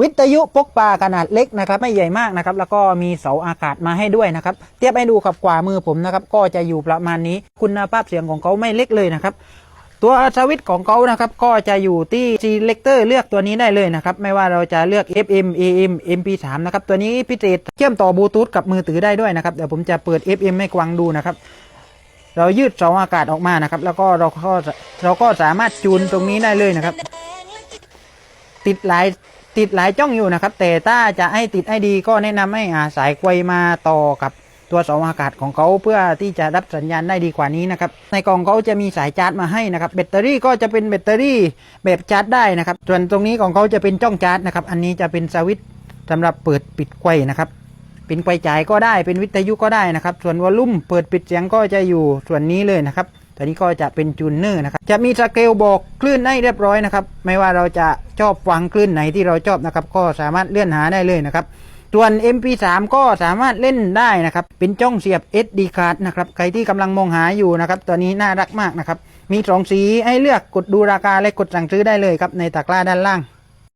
วิทยุพกพาขนาดเล็กนะครับ ไม่ใหญ่มากนะครับ แล้วก็มีเสาอากาศมาให้ด้วยนะครับ เทียบให้ดูกับกว่ามือผมนะครับ ก็จะอยู่ประมาณนี้ คุณภาพเสียงของเขาไม่เล็กเลยนะครับ ตัวสวิตช์ของเขานะครับ ก็จะอยู่ที่ selector เลือกตัวนี้ได้เลยนะครับ ไม่ว่าเราจะเลือก FM AM MP3 นะครับ ตัวนี้พิเศษเชื่อมต่อบลูทูธกับมือถือได้ด้วยนะครับ เดี๋ยวผมจะเปิด FM ให้กวางดูนะครับ เรายืดเสาอากาศออกมานะครับ แล้วก็เราก็เราก็สามารถจูนตรงนี้ได้เลยนะครับ ติดหลาย ติดหลายจ้องอยู่นะครับ แต่ถ้าจะให้ติดให้ดีก็แนะนำให้หาสายไกวมาต่อกับตัวเสาอากาศของเขาเพื่อที่จะรับสัญญาณได้ดีกว่านี้นะครับ ในกล่องเขาจะมีสายชาร์จมาให้นะครับแบตเตอรี่ก็จะเป็นแบตเตอรี่แบบชาร์จได้นะครับ ส่วนตรงนี้ของเขาจะเป็นจ้องชาร์จนะครับ อันนี้จะเป็นสวิตช์สำหรับเปิดปิดไกวนะครับเป็นไกวจ่ายก็ได้เป็นวิทยุก็ได้นะครับ ส่วนวอลลุ่มเปิดปิดเสียงก็จะอยู่ส่วนนี้เลยนะครับ ตัวนี้ก็จะเป็นจูนเนอร์นะครับ จะมีสเกลบอกคลื่นให้เรียบร้อยนะครับ ไม่ว่าเราจะชอบฟังคลื่นไหนที่เราชอบนะครับ ก็สามารถเลื่อนหาได้เลยนะครับ ส่วน MP3 ก็สามารถเล่นได้นะครับ เป็นจ้องเสียบ SD card นะครับ ใครที่กำลังมองหาอยู่นะครับ ตัวนี้น่ารักมากนะครับ มีสองสีให้เลือกกดดูราคาและกดสั่งซื้อได้เลยครับในตะกร้าด้านล่าง